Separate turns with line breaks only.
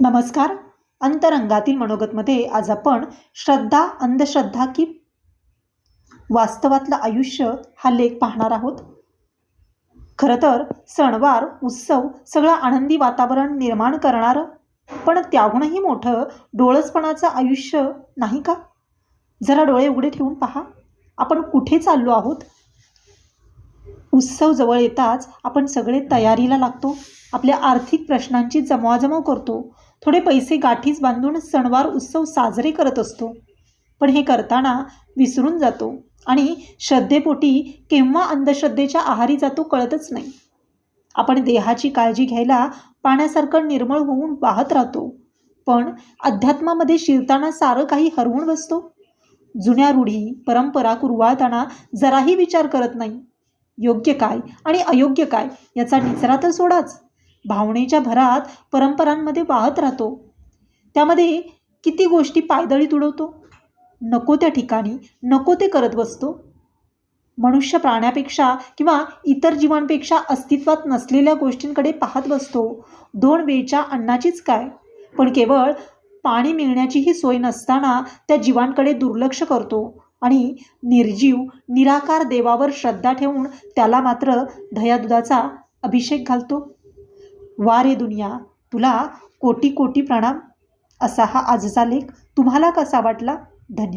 नमस्कार. अंतरंगातील मनोगतमध्ये आज आपण श्रद्धा अंधश्रद्धा की वास्तवातलं आयुष्य हा लेख पाहणार आहोत. खरं तर सणवार उत्सव सगळं आनंदी वातावरण निर्माण करणारं पण त्याहूनही मोठं डोळसपणाचं आयुष्य नाही का? जरा डोळे उघडे ठेवून पहा. आपण कुठे चाललो आहोत? उत्सव जवळ येताच आपण सगळे तयारीला लागतो. आपल्या आर्थिक प्रश्नांची जमवाजमव करतो. थोडे पैसे गाठीच बांधून सणवार उत्सव साजरे करत असतो. पण हे करताना विसरून जातो आणि श्रद्धेपोटी केव्हा अंधश्रद्धेच्या आहारी जातो कळतच नाही. आपण देहाची काळजी घ्यायला पाण्यासारखं निर्मळ होऊन वाहत राहतो. पण अध्यात्मामध्ये शिरताना सारं काही हरवून बसतो. जुन्या रूढी परंपरा कुरवाळताना जराही विचार करत नाही. योग्य काय आणि अयोग्य काय याचा निचरा तर सोडाच. भावनेच्या भरात परंपरांमध्ये वाहत राहतो. त्यामध्ये किती गोष्टी पायदळीत उडवतो नको त्या ठिकाणी नको ते करत बसतो. मनुष्य प्राण्यापेक्षा किंवा इतर जीवांपेक्षा अस्तित्वात नसलेल्या गोष्टींकडे पाहत बसतो. दोन वेळच्या अन्नाचीच काय? पण केवळ पाणी मिळण्याचीही सोय नसताना त्या जीवांकडे दुर्लक्ष करतो. आणि निर्जीव निराकार देवावर श्रद्धा ठेवून त्याला मात्र दह्यादुधाचा अभिषेक घालतो. वा रे दुनिया तुला कोटी कोटी प्रणाम. असा हा आजचा लेख तुम्हाला कसा वाटला? धन्यवाद.